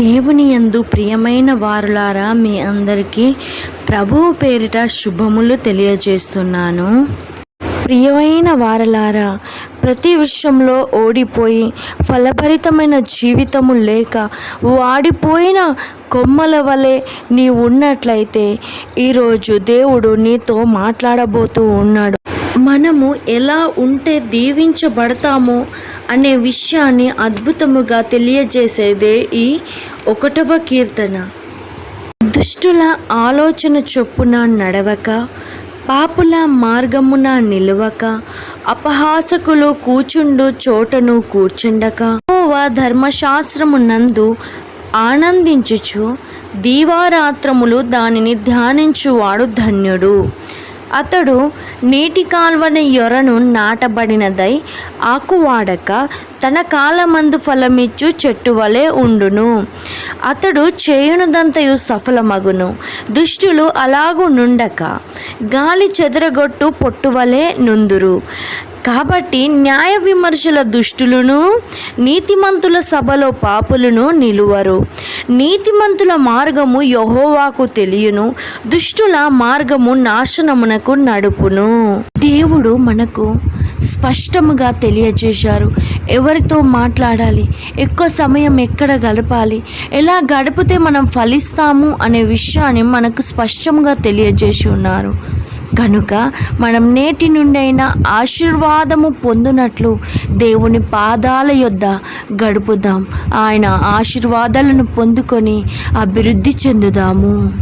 దేవుని యందు ప్రియమైన వారులారా మీ అందరికీ ప్రభువు పేరిట శుభములు తెలియజేస్తున్నాను. ప్రియమైన వారలారా ప్రతి విషయంలో ఓడిపోయి ఫలభరితమైన జీవితము లేక వాడిపోయిన కొమ్మల వలె నీ ఉన్నట్లయితే ఈరోజు దేవుడు నీతో మాట్లాడబోతూ ఉన్నాడు. మనము ఎలా ఉంటే దీవించబడతామో అనే విషయాన్ని అద్భుతముగా తెలియజేసేదే ఈ ఒకటవ కీర్తన. దుష్టుల ఆలోచన చొప్పున నడవక పాపుల మార్గమున నిలువక అపహాసకులు కూచుండు చోటను కూర్చుండక యెహోవా ధర్మశాస్త్రము నందు ఆనందించుచు దీవారాత్రములు దానిని ధ్యానించువాడు ధన్యుడు. అతడు నీటి కాల్వన యొరను నాటబడినదై ఆకువాడక తన కాలమందు ఫలమిచ్చు చెట్టు వలె ఉండును. అతడు చేయునుదంతయు సఫలమగును. దుష్టులు అలాగు నుండక గాలి చెదరగొట్టు పొట్టువలే నుందురు. కాబట్టి న్యాయ విమర్శల దుష్టులను నీతిమంతుల సభలో పాపులను నిలువరు. నీతిమంతుల మార్గము యహోవాకు తెలియను దుష్టుల మార్గము నాశనమునకు నడుపును. దేవుడు మనకు స్పష్టముగా తెలియజేశారు. ఎవరితో మాట్లాడాలి? ఎక్కువ సమయం ఎక్కడ గడపాలి? ఎలా గడిపితే మనం ఫలిస్తాము అనే విషయాన్ని మనకు స్పష్టంగా తెలియజేసి ఉన్నారు. కనుక మనం నేటి నుండైనా ఆశీర్వాదము పొందినట్లు దేవుని పాదాల యొద్ద గడుపుదాం. ఆయన ఆశీర్వాదాలను పొందుకొని అభివృద్ధి చెందుదాము.